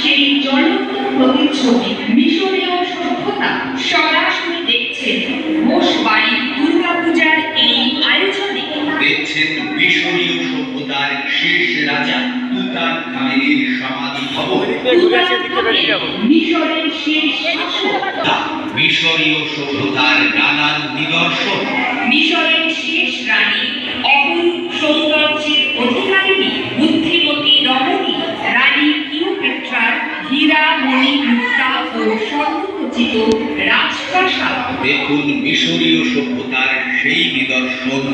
সেই জ্বলন্ত প্রতিচ্ছবি মিশরীয় সভ্যতা সরাসরি দেখছেন ঘোষবাড়ি দুর্গাপূজার এই আয়োজনে। দেখছেন মিশরীয় সভ্যতার শেষ রাজা তুতান সমাধি ভবন। মিশরের শেষ মিশরীয় সভ্যতার নানান নিদর্শন। মিশরের শেষ রানী অপরূপ সৌন্দর্যের অধিকারিণী বুদ্ধিমতী রমণী রানী কিউপেট্রার হীরা মণি মুক্তা ও স্বর্ণখচিত রাজপ্রাসাদ। দেখুন মিশরীয় সভ্যতার সেই নিদর্শন।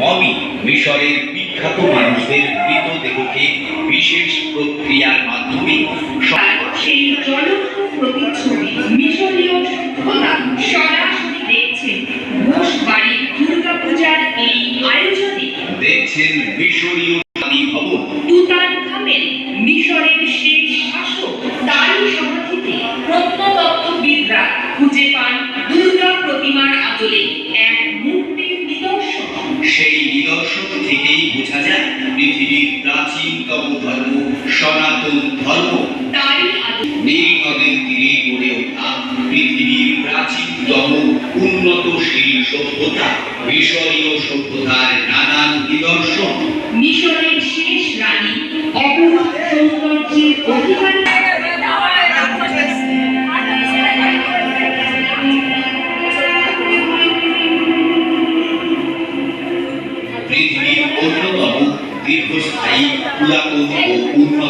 মমি মিশরের বিখ্যাত মানুষদের মৃতদেহকে বিশেষ প্রক্রিয়ার মাধ্যমে সেই জ্বলন্ত প্রতিচ্ছবি সরাসরি দেখছেন ঘোষবাড়ি দুর্গাপূজার এই আয়োজনে। দেখছেন মিশরীয় ভবন তুতান খামেন মিশরের শেষ শাসক তারই সমাধিতে প্রত্নতত্ত্ববিদরা খুঁজে পান দুর্গা প্রতিমার আদলে এক মূর্তির নিদর্শন। সেই নিদর্শন থেকেই বোঝা যায় পৃথিবীর প্রাচীনতম ধর্ম সনাতন ধর্ম। তারই উন্নতশীল সভ্যতা মিশরীয় সভ্যতার নানান নিদর্শন। মিশরের শেষ রানী অপরূপ সৌন্দর্যের অধিকারী। পৃথিবীর অন্যতম দীর্ঘস্থায়ী পুরাতন ও উন্নত